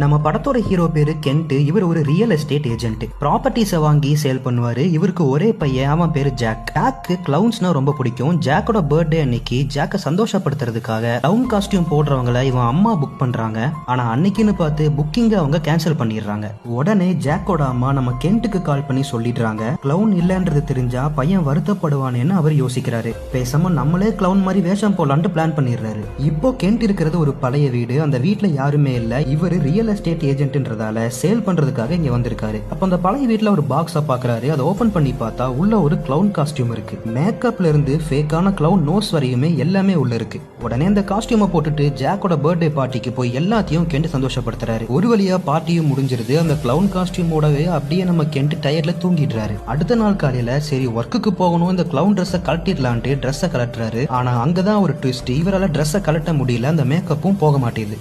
நம்ம படத்தோட ஹீரோ பேரு கென்ட் இவர் ஒரு ரியல் எஸ்டேட் ஏஜென்ட் ப்ராப்பர்ட்டிஸை வாங்கி சேல் பண்ணுவாரு. இவருக்கு ஒரே பையன் அவன் பேரு ஜாக் ஜாக்கு கிளவுன்ஸ்னா ரொம்ப பிடிக்கும். ஜாக்கோட பர்த்டே அன்னைக்கு ஜாக்கை சந்தோஷப்படுத்துறதுக்காக கிளவுன் காஸ்டியூம் போடுறவங்கள இவன் அம்மா புக் பண்றாங்க. ஆனா அன்னைக்குன்னு பார்த்து புக்கிங்க அவங்க கேன்சல் பண்ணிடுறாங்க. உடனே ஜாக்கோட அம்மா நம்ம கென்ட்டுக்கு கால் பண்ணி சொல்லிடுறாங்க. கிளவுன் இல்லைன்றது தெரிஞ்சா பையன் வருத்தப்படுவானேன்னு அவர் யோசிக்கிறாரு. பேசாம நம்மளே கிளவுன் மாதிரி வேஷம் போலான்ட்டு பிளான் பண்ணிடுறாரு. இப்போ கென்ட் இருக்கிறது ஒரு பழைய வீடு. அந்த வீட்டுல யாருமே இல்ல. இவர் ரியல் எஸ்டேட் ஏஜென்ட்ன்றதால சேல் பண்றதுக்காக இங்க வந்திருக்காரு. அப்ப அந்த பழைய வீட்டுல ஒரு பாக்ஸ பாக்குறாரு. அதை ஓபன் பண்ணி பார்த்தா உள்ள ஒரு கிளவுன் காஸ்டியூம் இருக்கு. மேக்கப்ல இருந்து ஃபேக்கான கிளவுன் நோஸ் வரையுமே எல்லாமே உள்ள இருக்கு. உடனே அந்த காஸ்டியூமை போட்டுட்டு ஜாக்கோட பர்த்டே பார்ட்டிக்கு போய் எல்லாத்தையும் கெண்டு சந்தோஷப்படுத்துறாரு. ஒரு வழியா பார்ட்டியும் முடிஞ்சிருது. அந்த கிளவுன் காஸ்டியூமோடவே அப்படியே நம்ம கெண்டு டயர்ல தூங்கிடுறாரு. அடுத்த நாள் காலையில சரி ஒர்க்குக்கு போகணும். இந்த கிளவுன் ட்ரெஸ்ஸை கழட்டிடலான்ட்டு ட்ரெஸ்ஸை கலட்டுறாரு ஆனா அங்கதான் ஒரு ட்விஸ்ட் இவரால் ட்ரெஸ்ஸை கலட்ட முடியல. அந்த மேக்கப்பும் போக மாட்டேங்குது.